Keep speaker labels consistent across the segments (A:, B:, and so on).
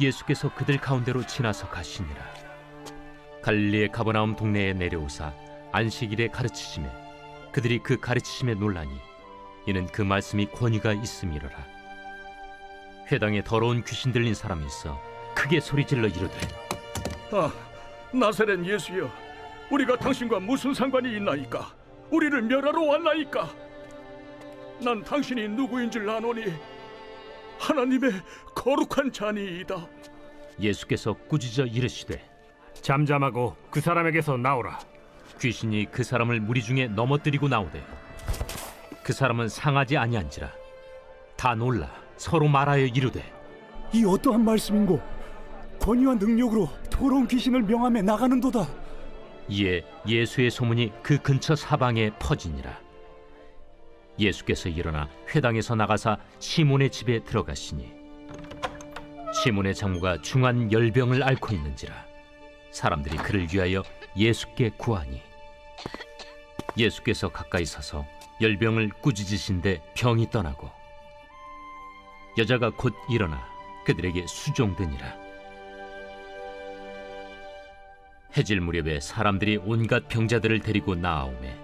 A: 예수께서 그들 가운데로 지나서 가시니라 갈릴리의 가버나움 동네에 내려오사 안식일에 가르치심에 그들이 그 가르치심에 놀라니 이는 그 말씀이 권위가 있음이로라 회당에 더러운 귀신 들린 사람이 있어 크게 소리질러 이르되
B: 아, 나사렛 예수여, 우리가 당신과 무슨 상관이 있나이까? 우리를 멸하러 왔나이까? 난 당신이 누구인 줄 아노니 하나님의 거룩한 자니이다.
A: 예수께서 꾸짖어 이르시되
C: 잠잠하고 그 사람에게서 나오라.
A: 귀신이 그 사람을 무리 중에 넘어뜨리고 나오되 그 사람은 상하지 아니한지라 다 놀라 서로 말하여 이르되
D: 이 어떠한 말씀인고 권위와 능력으로 더러운 귀신을 명함에 나가는도다
A: 이에 예수의 소문이 그 근처 사방에 퍼지니라 예수께서 일어나 회당에서 나가사 시몬의 집에 들어가시니 시몬의 장모가 중한 열병을 앓고 있는지라 사람들이 그를 위하여 예수께 구하니 예수께서 가까이 서서 열병을 꾸짖으신데 병이 떠나고 여자가 곧 일어나 그들에게 수종되니라. 해질 무렵에 사람들이 온갖 병자들을 데리고 나아오매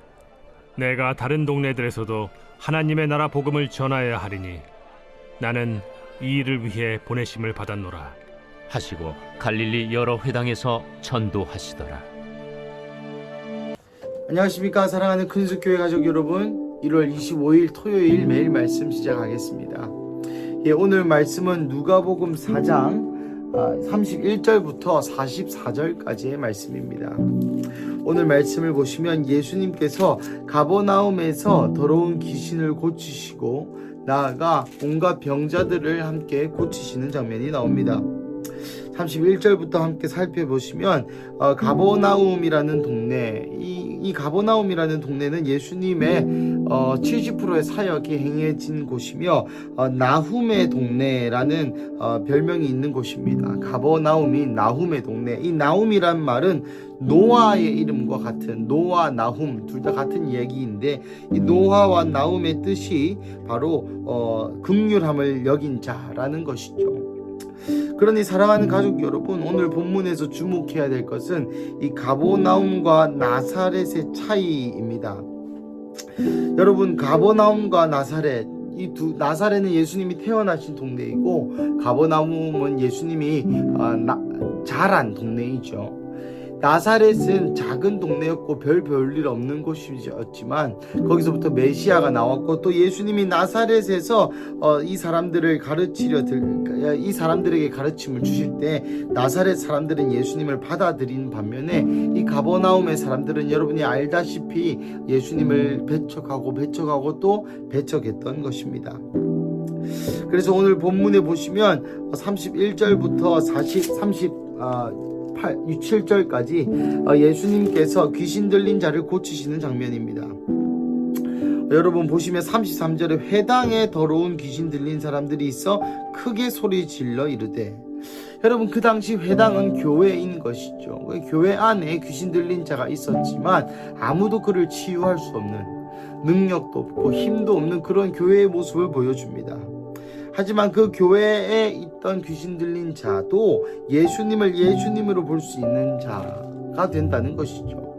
C: 내가 다른 동네들에서도 하나님의 나라 복음을 전하여야 하리니 나는 이 일을 위해 보내심을 받았노라.
A: 하시고 갈릴리 여러 회당에서 전도하시더라.
E: 안녕하십니까. 사랑하는 큰숙교회 가족 여러분 1월 25일 토요일 매일 말씀 시작하겠습니다. 예, 오늘 말씀은 누가복음 4장 31절부터 44절까지의 말씀입니다. 오늘 말씀을 보시면 예수님께서 가버나움에서 더러운 귀신을 고치시고 나아가 온갖 병자들을 함께 고치시는 장면이 나옵니다 31절부터 함께 살펴보시면 어, 가버나움이라는 동네 이, 이 가버나움이라는 동네는 예수님의 어, 70%의 사역이 행해진 곳이며 어, 나훔의 동네라는 어, 별명이 있는 곳입니다. 가버나움이 나훔의 동네. 이 나훔이란 말은 노아의 이름과 같은 노아 나훔 둘 다 같은 얘기인데 이 노아와 나훔의 뜻이 바로 어, 극률함을 여긴 자라는 것이죠. 그러니 사랑하는 가족 여러분 오늘 본문에서 주목해야 될 것은 이 가보나움과 나사렛의 차이입니다. 여러분 가보나움과 나사렛 이두 나사렛은 예수님이 태어나신 동네이고 가보나움은 예수님이 어, 나, 자란 동네이죠. 나사렛은 작은 동네였고 별 별일 없는 곳이었지만 거기서부터 메시아가 나왔고 또 예수님이 나사렛에서 어, 이 사람들을 가르치려 들, 이 사람들에게 가르침을 주실 때 나사렛 사람들은 예수님을 받아들인 반면에 이 가버나움의 사람들은 여러분이 알다시피 예수님을 배척하고 배척하고 또 배척했던 것입니다. 그래서 오늘 본문에 보시면 31절부터 40, 30, 아, 8, 7절까지 어, 예수님께서 귀신 들린 자를 고치시는 장면입니다. 여러분 보시면 33절에 회당에 더러운 귀신 들린 사람들이 있어 크게 소리 질러 이르되 여러분 그 당시 회당은 교회인 것이죠. 그 교회 안에 귀신 들린 자가 있었지만 아무도 그를 치유할 수 없는 능력도 없고 힘도 없는 그런 교회의 모습을 보여줍니다. 하지만 그 교회에 있던 귀신 들린 자도 예수님을 예수님으로 볼 수 있는 자가 된다는 것이죠.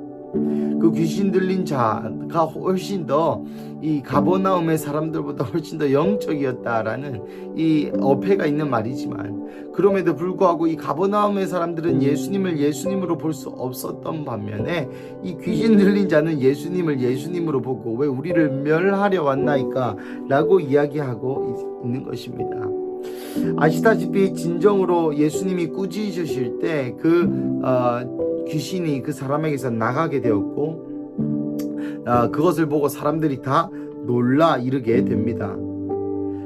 E: 그 귀신 들린 자가 훨씬 더 이 가버나움의 사람들보다 훨씬 더 영적이었다라는 이 어폐가 있는 말이지만 그럼에도 불구하고 이 가버나움의 사람들은 예수님을 예수님으로 볼 수 없었던 반면에 이 귀신 들린 자는 예수님을 예수님으로 보고 왜 우리를 멸하려 왔나이까 라고 이야기하고 있는 것입니다. 아시다시피 진정으로 예수님이 꾸짖으실 때그 어, 귀신이 그 사람에게서 나가게 되었고 어, 그것을 보고 사람들이 다 놀라 이르게 됩니다.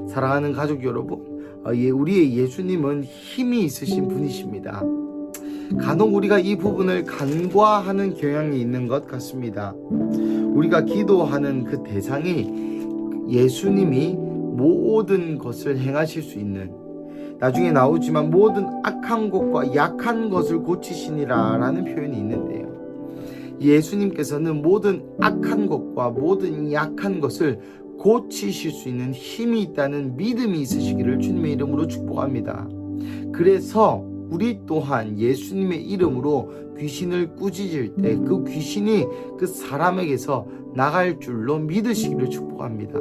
E: 사랑하는 가족 여러분, 어, 예, 우리의 예수님은 힘이 있으신 분이십니다. 간혹 우리가 이 부분을 간과하는 경향이 있는 것 같습니다. 우리가 기도하는 그 대상이 예수님이 모든 것을 행하실 수 있는 나중에 나오지만 모든 악한 것과 약한 것을 고치시니라 라는 표현이 있는데요. 예수님께서는 모든 악한 것과 모든 약한 것을 고치실 수 있는 힘이 있다는 믿음이 있으시기를 주님의 이름으로 축복합니다. 그래서 우리 또한 예수님의 이름으로 귀신을 꾸짖을 때 그 귀신이 그 사람에게서 나갈 줄로 믿으시기를 축복합니다.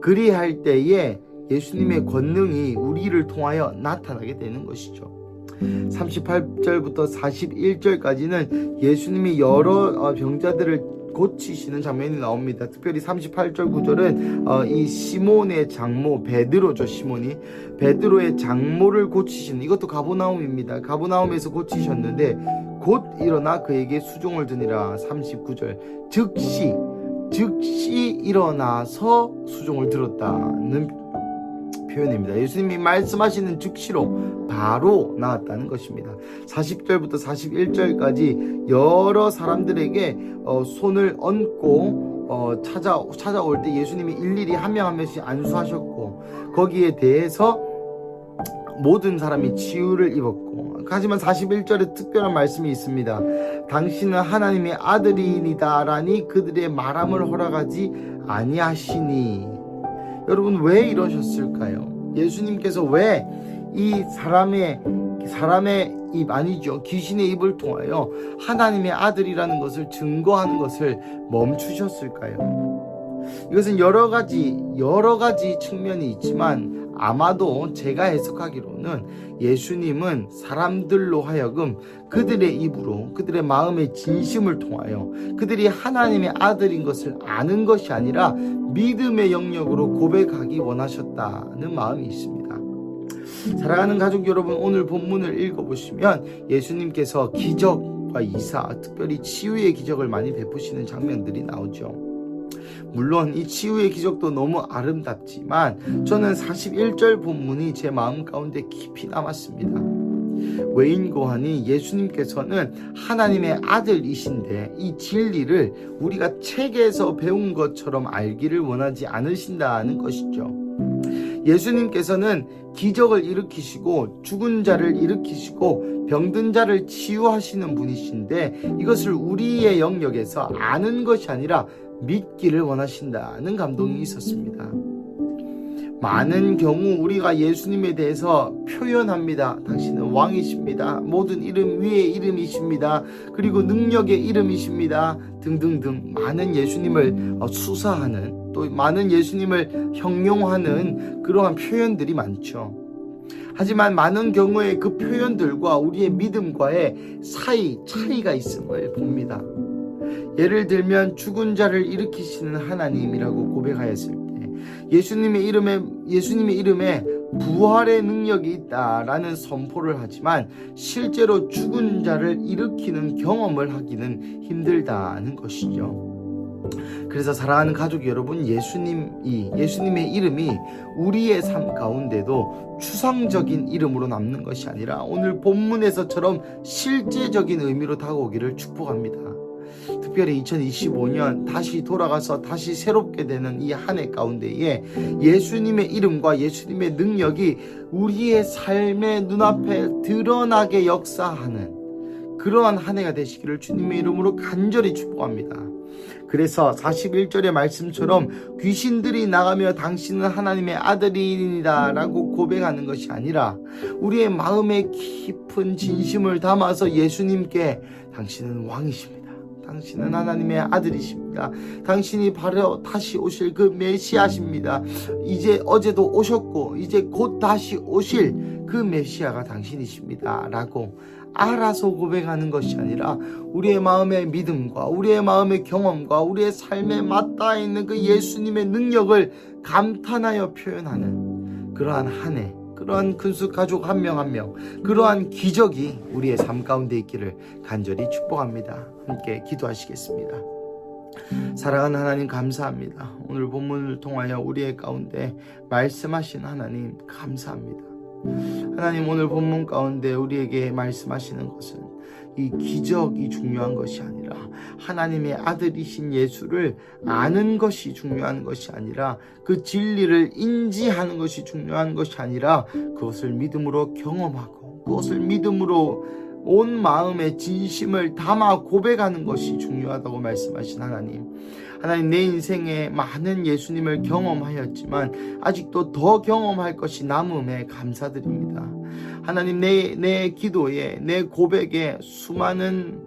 E: 그리할 때에 예수님의 권능이 우리를 통하여 나타나게 되는 것이죠. 38절부터 41절까지는 예수님이 여러 어, 병자들을 고치시는 장면이 나옵니다. 특별히 38절 구절은 어, 이 시몬의 장모 베드로죠 시몬이 베드로의 장모를 고치시는 이것도 가보나움입니다. 가보나움에서 고치셨는데 곧 일어나 그에게 수종을 드니라 39절 즉시 즉시 일어나서 수종을 들었다는 표현입니다. 예수님이 말씀하시는 즉시로 바로 나왔다는 것입니다. 40절부터 41절까지 여러 사람들에게 어, 손을 얹고 어, 찾아 찾아올 때 예수님이 일일이 한명한 명씩 안수하셨고 거기에 대해서 모든 사람이 치유를 입었고 하지만 41절에 특별한 말씀이 있습니다. 당신은 하나님의 아들이니다라니 그들의 말함을 허락하지 아니하시니 여러분 왜 이러셨을까요? 예수님께서 왜 이 사람의 사람의 입 아니죠 귀신의 입을 통하여 하나님의 아들이라는 것을 증거하는 것을 멈추셨을까요? 이것은 여러 가지 여러 가지 측면이 있지만 아마도 제가 해석하기로는 예수님은 사람들로 하여금 그들의 입으로 그들의 마음의 진심을 통하여 그들이 하나님의 아들인 것을 아는 것이 아니라 믿음의 영역으로 고백하기 원하셨다는 마음이 있습니다. 사랑하는 가족 여러분 오늘 본문을 읽어보시면 예수님께서 기적과 이사 특별히 치유의 기적을 많이 베푸시는 장면들이 나오죠. 물론 이 치유의 기적도 너무 아름답지만 저는 41절 본문이 제 마음 가운데 깊이 남았습니다. 외인 고한이 예수님께서는 하나님의 아들이신데 이 진리를 우리가 책에서 배운 것처럼 알기를 원하지 않으신다는 것이죠. 예수님께서는 기적을 일으키시고 죽은 자를 일으키시고 병든 자를 치유하시는 분이신데 이것을 우리의 영역에서 아는 것이 아니라 믿기를 원하신다는 감동이 있었습니다. 많은 경우 우리가 예수님에 대해서 표현합니다. 당신은 왕이십니다. 모든 이름 위에 이름이십니다. 그리고 능력의 이름이십니다. 등등등 많은 예수님을 어, 수사하는 또 많은 예수님을 형용하는 그러한 표현들이 많죠. 하지만 많은 경우에 그 표현들과 우리의 믿음과의 사이 차이가 있음을 봅니다. 예를 들면 죽은 자를 일으키시는 하나님이라고 고백하였을 때 예수님의 이름에 예수님의 이름에 부활의 능력이 있다라는 선포를 하지만 실제로 죽은 자를 일으키는 경험을 하기는 힘들다는 것이죠. 그래서 사랑하는 가족 여러분, 예수님이 예수님의 이름이 우리의 삶 가운데도 추상적인 이름으로 남는 것이 아니라 오늘 본문에서처럼 실제적인 의미로 다가오기를 축복합니다. 특별히 2025년 다시 돌아가서 다시 새롭게 되는 이 한 해 가운데에 예수님의 이름과 예수님의 능력이 우리의 삶의 눈앞에 드러나게 역사하는 그러한 한 해가 되시기를 주님의 이름으로 간절히 축복합니다. 그래서 41절의 말씀처럼 귀신들이 나가며 당신은 하나님의 아들이니다 라고 고백하는 것이 아니라 우리의 마음에 깊은 진심을 담아서 예수님께 당신은 왕이십니다. 당신은 하나님의 아들이십니다. 당신이 바로 다시 오실 그 메시아십니다. 이제 어제도 오셨고 이제 곧 다시 오실 그 메시아가 당신이십니다. 라고 알아서 고백하는 것이 아니라 우리의 마음의 믿음과 우리의 마음의 경험과 우리의 삶에 맞닿아 있는 그 예수님의 능력을 감탄하여 표현하는 그러한 한 해, 그러한 큰수 가족 한명 한 명, 그러한 기적이 우리의 삶 가운데 있기를 간절히 축복합니다. 함께 기도하시겠습니다. 사랑하는 하나님 감사합니다. 오늘 본문을 통하여 우리의 가운데 말씀하신 하나님 감사합니다. 하나님 오늘 본문 가운데 우리에게 말씀하시는 것은 이 기적이 중요한 것이 아니라 하나님의 아들이신 예수를 아는 것이 중요한 것이 아니라 그 진리를 인지하는 것이 중요한 것이 아니라 그것을 믿음으로 경험하고 그것을 믿음으로 온 마음의 진심을 담아 고백하는 것이 중요하다고 말씀하신 하나님. 하나님 내 인생에 많은 예수님을 경험하였지만 아직도 더 경험할 것이 남음에 감사드립니다. 하나님 내, 내 기도에 내 고백에 수많은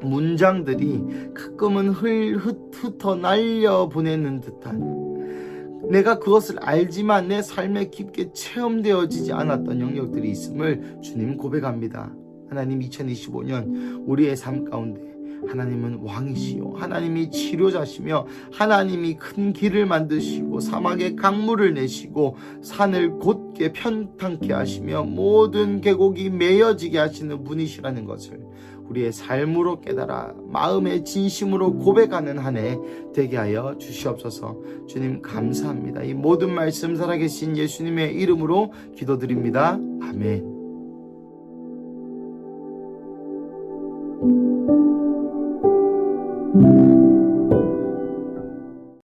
E: 문장들이 가끔은 흘, 흩, 흩어 날려 보내는 듯한 내가 그것을 알지만 내 삶에 깊게 체험되어지지 않았던 영역들이 있음을 주님 고백합니다. 하나님 2025년 우리의 삶 가운데 하나님은 왕이시요. 하나님이 치료자시며 하나님이 큰 길을 만드시고 사막에 강물을 내시고 산을 곧게 편탄케 하시며 모든 계곡이 메어지게 하시는 분이시라는 것을 우리의 삶으로 깨달아 마음의 진심으로 고백하는 한 해 되게 하여 주시옵소서. 주님 감사합니다. 이 모든 말씀 살아계신 예수님의 이름으로 기도드립니다. 아멘
F: thank you